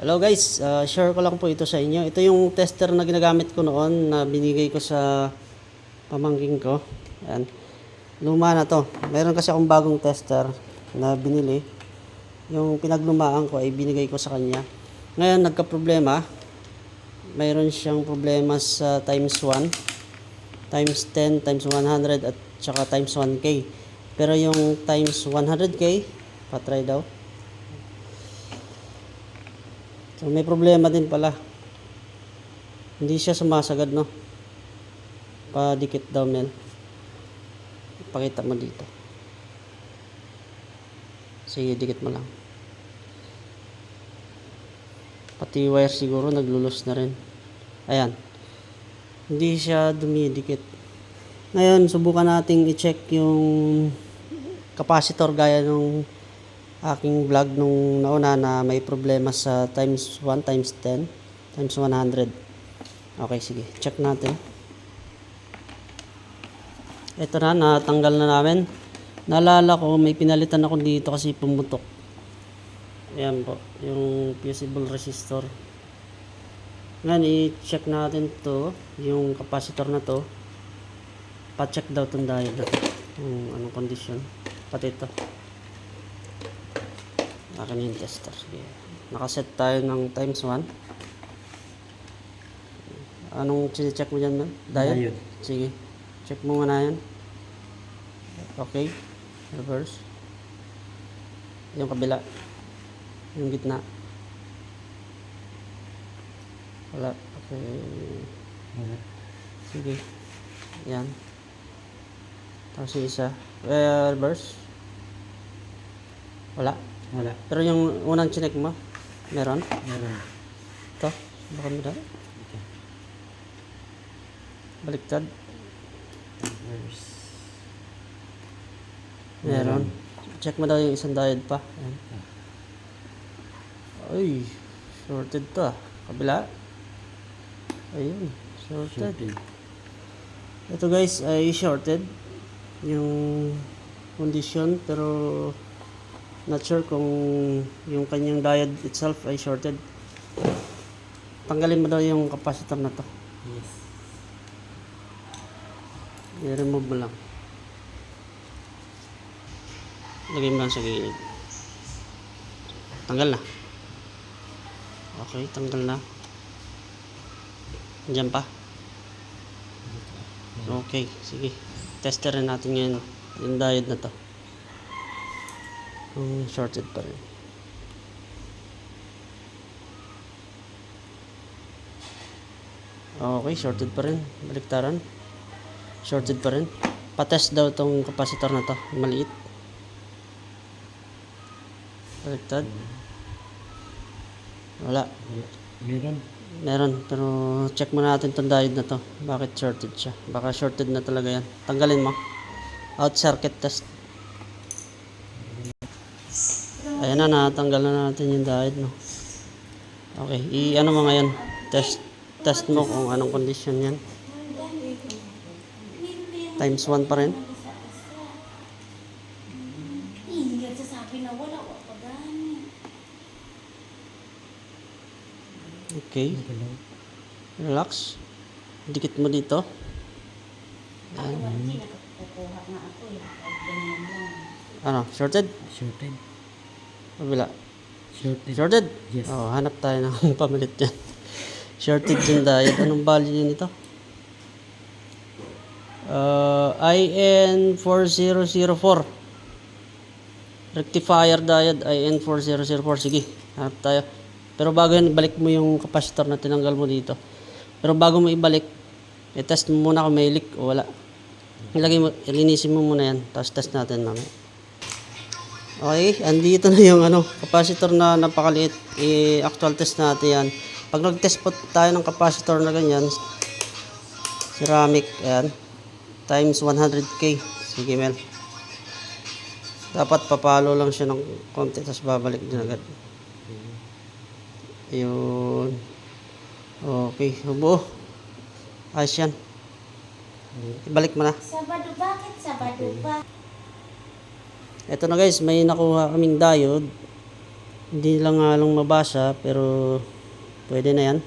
Hello guys, uh, share ko lang po ito sa inyo. Ito yung tester na ginagamit ko noon na binigay ko sa pamangking ko. Ayan. Luma na to. Meron kasi akong bagong tester na binili. Yung pinaglumaan ko ay binigay ko sa kanya. Ngayon nagka-problema. Mayroon siyang problema sa times 1, times 10, times 100 at saka times 1k. Pero yung times 100k, patry daw. So may problema din pala. Hindi siya sumasagad no. Padikit daw men. Pakita mo dito. Sige, dikit mo lang. Pati wire siguro naglulus na rin. Ayan. Hindi siya dumidikit. Ngayon, subukan nating i-check yung capacitor gaya nung aking vlog nung nauna na may problema sa times 1 times 10 times 100 okay sige. Check natin. Ito na natanggal na namin. Naalala ko may pinalitan ako dito kasi pumutok. Ayan po yung fusible resistor. Ngayon i-check natin to yung capacitor na to. Pa-check daw itong diode kung anong condition. Pati ito akin yung tester. Sige. Nakaset tayo ng times 1. Anong check mo dyan, man? Diode. Sige. Check mo muna yan. Okay. Reverse. Yung kabila. Yung gitna. Wala. Okay. Sige. Yan. Tapos yung isa. Eh, reverse. Wala. Wala. Pero yung unang chinek mo, meron? Meron. Ito, baka mo daw. Ito. Baliktad. Reverse. Meron. Check mo daw yung isang diode pa. Ayan. Ay, shorted to ah. Kabila. Ayun, shorted. Shorted. Ito guys ay shorted. Yung condition pero not sure kung yung kanyang diode itself ay shorted. Tanggalin mo daw yung capacitor na to. Yes. I-remove mo lang. Lagay mo lang sa gilid. Tanggal na. Okay, tanggal na. Diyan pa. Okay, sige. Testerin natin ngayon yung diode na to. Kung shorted pa rin. Okay, shorted pa rin. Baliktaran. Shorted pa rin. Patest daw tong capacitor na to. Maliit. Baliktad. Wala. Meron. Meron. Pero check muna natin tong diode na to. Bakit shorted siya? Baka shorted na talaga yan. Tanggalin mo. Out circuit test. Ayan na, natanggal na natin yung diode, no? Okay, i-ano mo ngayon? Test, test mo kung anong condition yan. Times 1 pa rin. Okay, relax. Dikit mo dito. Ganyan lang. Ano, shorted? Shorted. Kabila. Shorted. Shorted? Yes. Oh, hanap tayo ng pamilit yan. Shorted yung diode. Anong value nito? Uh, IN4004. Rectifier diode IN4004. Sige, hanap tayo. Pero bago yan, ibalik mo yung capacitor na tinanggal mo dito. Pero bago mo ibalik, i-test mo muna kung may leak o wala. Ilagay mo, ilinisin mo muna yan. Tapos test natin mamaya. Okay, andito na yung ano, capacitor na napakaliit. I-actual test natin yan. Pag nag-test po tayo ng capacitor na ganyan, ceramic, ayan, times 100k. Sige, Mel. Dapat papalo lang siya ng konti, tapos babalik din agad. Ayun. Okay, hubo. Ayos yan. Ibalik mo na. Sabado, bakit Sabado pa? Ito na guys, may nakuha kaming diode. Hindi lang nga lang mabasa, pero pwede na yan.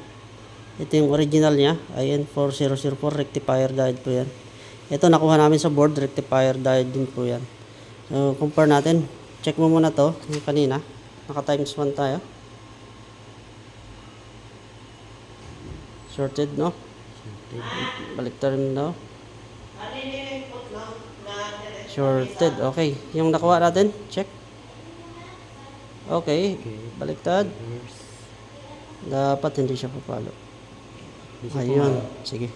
Ito yung original niya, IN4004 rectifier diode po yan. Ito nakuha namin sa board, rectifier diode din po yan. So, compare natin. Check mo muna to, yung kanina. Naka times 1 tayo. Shorted, no? Balik rin daw. Shorted, okay. Yung nakuha natin, check. Okay, baliktad. Dapat hindi siya papalo. Ayun, sige.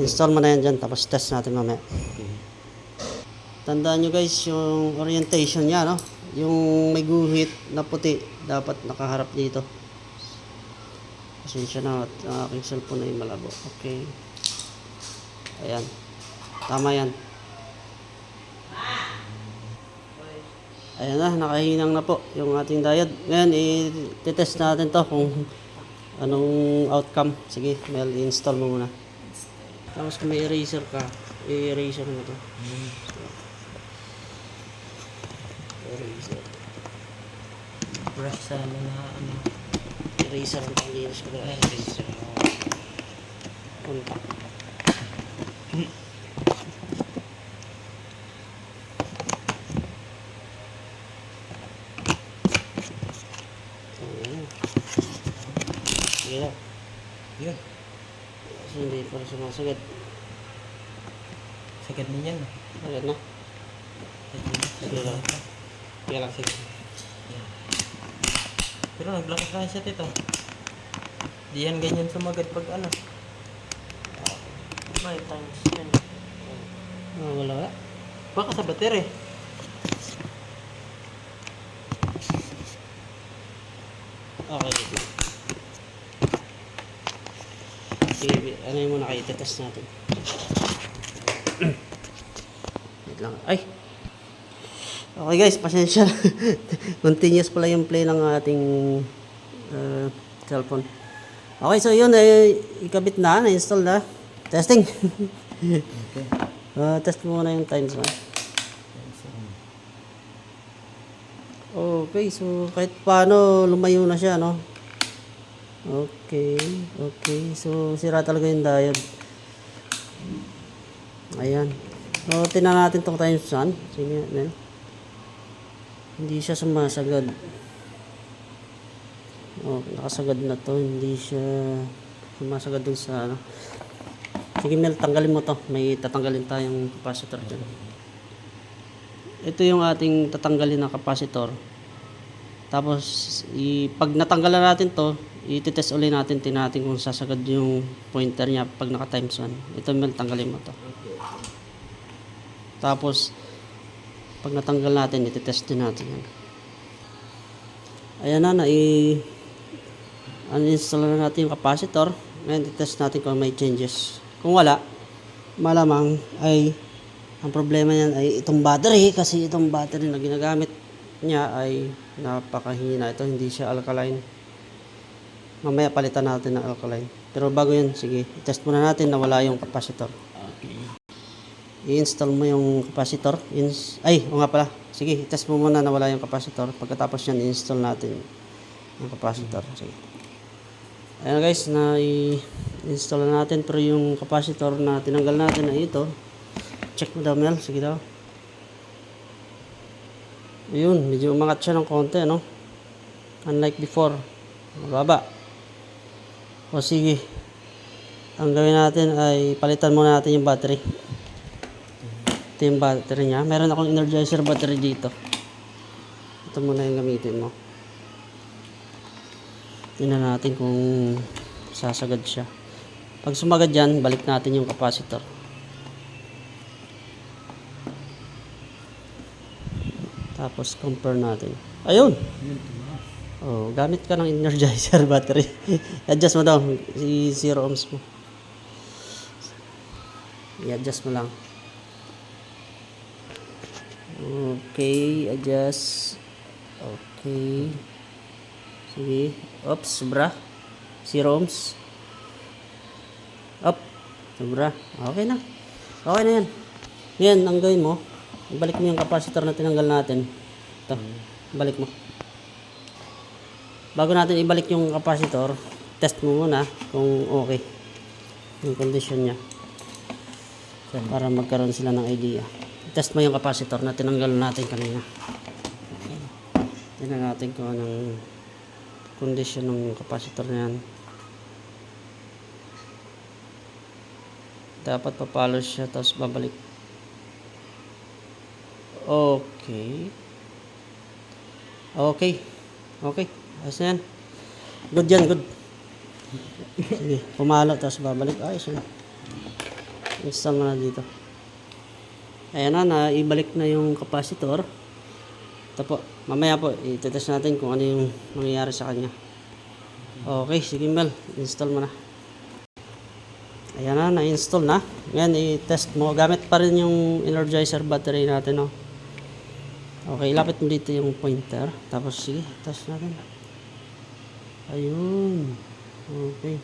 Install mo na yan dyan, tapos test natin mamaya. Tandaan nyo guys, yung orientation niya, no? Yung may guhit na puti, dapat nakaharap dito. Pasensya na, at ang aking cellphone ay malabo. Okay. Ayan. Tama yan. Ayan na, nakahinang na po yung ating diode. Ngayon, i-test natin to kung anong outcome. Sige, Mel, install mo muna. Tapos kung may eraser ka, i-eraser mo to. Eraser. Brush sana na ano. Eraser ang panglinis ko. Eraser. Punta. Ayan. Sige na. Yun. Kasi sumasagot. Sagad na yan. Ayan na. Sige lang. Sige lang, sige. Pero naglakas na siya tito. Di yan ganyan sumagad pag ano. May times yan. Ah, wala wala. Baka sa bater eh. Okay, wait lang. Sige, bi- ano yung muna kayo, test natin. wait lang. Ay! Okay guys, pasensya. Continuous pala yung play ng ating uh, cellphone. Okay, so yun, eh, ikabit na, na-install na. Testing! Okay. Uh, test mo muna yung times na. Okay, so kahit paano lumayo na siya, no? Okay, okay. So sira talaga yung diode. Ayan. So tinan natin tong times 1. Sige, Nel. Hindi siya sumasagad. Oh, nakasagad na to. Hindi siya sumasagad dun sa ano. Sige Mel, tanggalin mo to. May tatanggalin tayong capacitor dyan. Ito yung ating tatanggalin na capacitor. Tapos, i, pag natanggalan natin to, i-test ulit natin, tinatin kung sasagad yung pointer niya pag naka times 1. Ito Mel, tanggalin mo to. Tapos, pag natanggal natin, i-test din natin yan. Ayan na, na i uninstall na natin yung capacitor. Ngayon, i-test natin kung may changes. Kung wala, malamang ay ang problema niyan ay itong battery kasi itong battery na ginagamit niya ay napakahina. Ito hindi siya alkaline. Mamaya palitan natin ng alkaline. Pero bago yun, sige, test muna natin na wala yung capacitor. Okay. I-install mo yung capacitor. Ins ay, o nga pala. Sige, test mo muna na wala yung capacitor. Pagkatapos yan, i-install natin yung capacitor. Sige. Ayan guys, na i-install na natin. Pero yung capacitor na tinanggal natin ay ito. Check mo daw, Mel. Sige daw. Ayun, medyo umangat siya ng konti, no? Unlike before. Mababa. O sige. Ang gawin natin ay palitan muna natin yung battery. Ito yung battery niya. Meron akong energizer battery dito. Ito muna yung gamitin mo. Tingnan natin kung sasagad siya. Pag sumagad yan, balik natin yung capacitor. Tapos compare natin. Ayun! Oh, gamit ka ng energizer battery. I-adjust mo daw. Si 0 ohms mo. I-adjust mo lang. Okay, adjust. Okay. Sige. Oops, sobra. 0 ohms. Up. Sobra. Okay na. Okay na yan. Yan, ang gawin mo. Ibalik mo yung capacitor na tinanggal natin. Ito. Balik mo. bago natin ibalik yung capacitor, test mo muna kung okay yung condition niya para magkaroon sila ng idea. Test mo yung capacitor na tinanggal natin kanina. Tingnan natin kung anong condition ng capacitor na yan. Dapat papalo siya tapos babalik. Okay. Okay. Okay. Ayos na yan. Good yan, good. Sige, pumalo tapos babalik. Ayos yan. Install na dito. Ayan na, naibalik na yung capacitor. Ito po, mamaya po, itetest natin kung ano yung mangyayari sa kanya. Okay, sige Mel, install mo na. Ayan na, na-install na. Ngayon, i-test mo. Gamit pa rin yung Energizer battery natin, no? Okay, ilapit mo dito yung pointer. Tapos, sige, test natin. Ayun. Okay.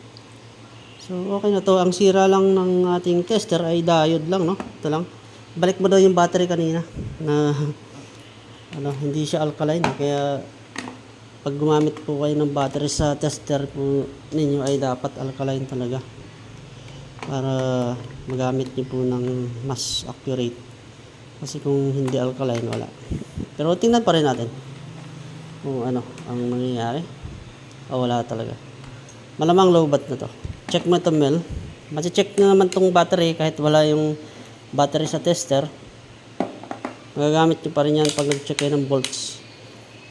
So, okay na to. Ang sira lang ng ating tester ay diode lang, no? Ito lang. Balik mo daw yung battery kanina na ano, hindi siya alkaline. Kaya, pag gumamit po kayo ng battery sa tester po ninyo ay dapat alkaline talaga para magamit niyo po ng mas accurate kasi kung hindi alkaline wala pero tingnan pa rin natin kung ano ang mangyayari o wala talaga. Malamang low bat na to. Check mo ito Mel. Check na naman tong battery kahit wala yung battery sa tester. Magagamit nyo pa rin yan pag nag-check kayo ng volts.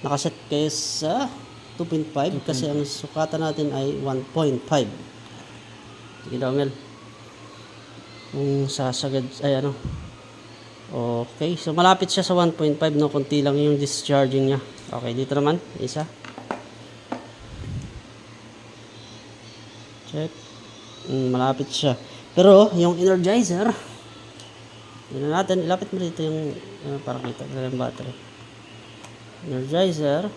Nakaset kayo sa 2.5 kasi ang sukatan natin ay 1.5 sige daw Mel. Kung sasagad ay ano okay so malapit siya sa 1.5 no? Konti lang yung discharging niya. Okay dito naman isa. Check. Mm, malapit siya. Pero yung energizer yun natin ilapit mo dito yung ano, para kita yung battery. Energizer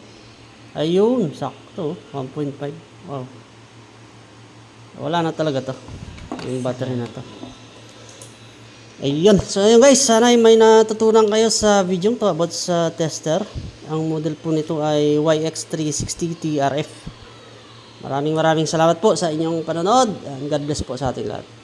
ayun sakto 1.5 wow. Wala na talaga to yung battery na to Ayun. So ayun guys, sana ay may natutunan kayo sa video to about sa tester. Ang model po nito ay YX360 TRF. Maraming maraming salamat po sa inyong panonood. And God bless po sa ating lahat.